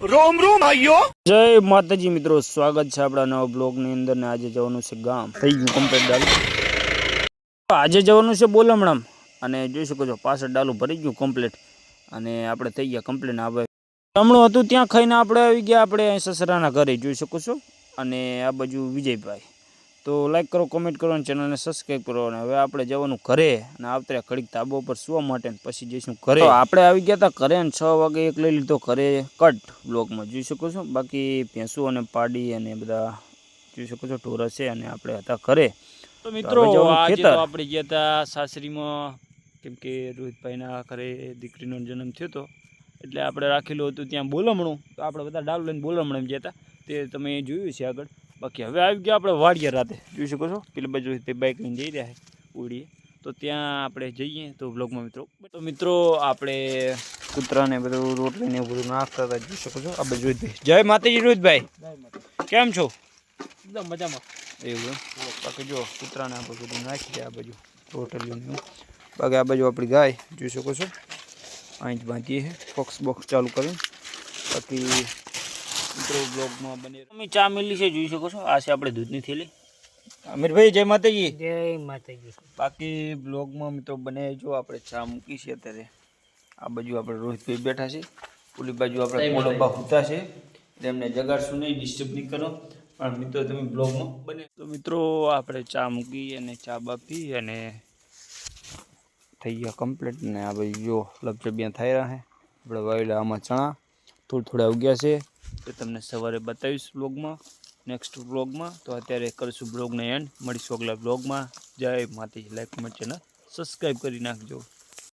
રોમ રોમ ભાઈઓ. જય માતાજી મિત્રો, સ્વાગત છે આપણા નવા બ્લોગની અંદર ને આજે જવાનું છે ગામ. થઈ ગયું કમ્પ્લીટ ડાલ. આજે જવાનું છે બોલમણામ અને જોઈ શકો છો પાછળ ડાલું ભરી ગયું કમ્પ્લીટ અને આપણે થઈ ગયા કમ્પ્લીટ આવે હમણું હતું ત્યાં ખાઈને આપણે આવી ગયા, આપણે સસરાના ઘરે, જોઈ શકો છો. અને આ બાજુ વિજયભાઈ. તો લાઇક કરો કોમેન્ટ કરો અને ચેનલને સબસ્ક્રાઈબ કરો. અને હવે આપણે જવાનું ઘરે અને આવતરે ઘડીક તાબો પર સુવા માટે પછી જઈશું ઘરે. આપણે આવી ગયા હતા ઘરે અને છ વાગે એક લઈ લીધો ઘરે કટ બ્લોકમાં જોઈ શકો છો? બાકી ભેંસુ અને પાડી અને બધા જોઈ શકો છો? ઢોરા છે અને આપણે હતા ઘરે. તો મિત્રો આપણે આજે તો આપણે ગયા હતા સાસરીમાં કેમ કે રોહિતભાઈના ઘરે દીકરીનો જન્મ થયો હતો. એટલે આપણે રાખેલું હતું ત્યાં બોલમણું. તો આપણે બધા ડાલ લઈને બોલમણું ગયા હતા. તે તમે જોયું છે આગળ. બાકી હવે આવી ગયા આપણે વાડિયા રાતે. જોઈ શકો છો? પેલી બાજુ તે બાઇક લઈને જઈ રહ્યા છે ઉડીએ. તો ત્યાં આપણે જઈએ તો બ્લોગમાં મિત્રો. તો મિત્રો આપણે કૂતરાને બધું રોટલીને બધું નાખતા હતા જોઈ શકો છો? આ બાજુ રોહિતભાઈ જય માતાજી રોહિતભાઈ કેમ છો? એકદમ મજામાં. એવું બાકી જો કૂતરાને આ બધું નાખી દે આ બાજુ રોટલીને બાકી આ બાજુ આપણી ગાય જોઈ શકો છો? અહીં જ બાંધીએ છે બોક્સ ચાલુ કરીને. બાકી મિત્રો બ્લોગમાં બને અમે ચા મિલી છે જોઈ શકો છો. આ છે આપણે દૂધની થેલી. અમીરભાઈ જય માતાજી. જય માતાજી. બાકી બ્લોગમાં મિત્રો બને જો આપણે ચા મૂકી છે અત્યારે. આ બાજુ આપણે રોહિતભાઈ બેઠા છે. ઓલી બાજુ આપણે મોડોબા હુતા છે. તેમને એમને જગાડશું નહીં ડિસ્ટર્બ નહીં કરો. પણ મિત્રો તમે બ્લોગમાં બને. તો મિત્રો આપણે ચા મૂકી અને ચા બાપી અને થઈ ગયા કમ્પ્લીટ ને આ બાજુ જો લપચબિયા થઈ રહ્યા છે આપણે વાવેલા આમાં ચણા થોડા થોડા ઉગ્યા છે. એ તમને સવારે બતાવીશ બ્લોગમાં નેક્સ્ટ બ્લોગમાં તો અત્યારે કરીશું બ્લોગને એન્ડ મળીશું અગલા બ્લોગમાં જય માતાજી. લાઈક કમેન્ટ ચેનલ સબસ્ક્રાઈબ કરી નાખજો.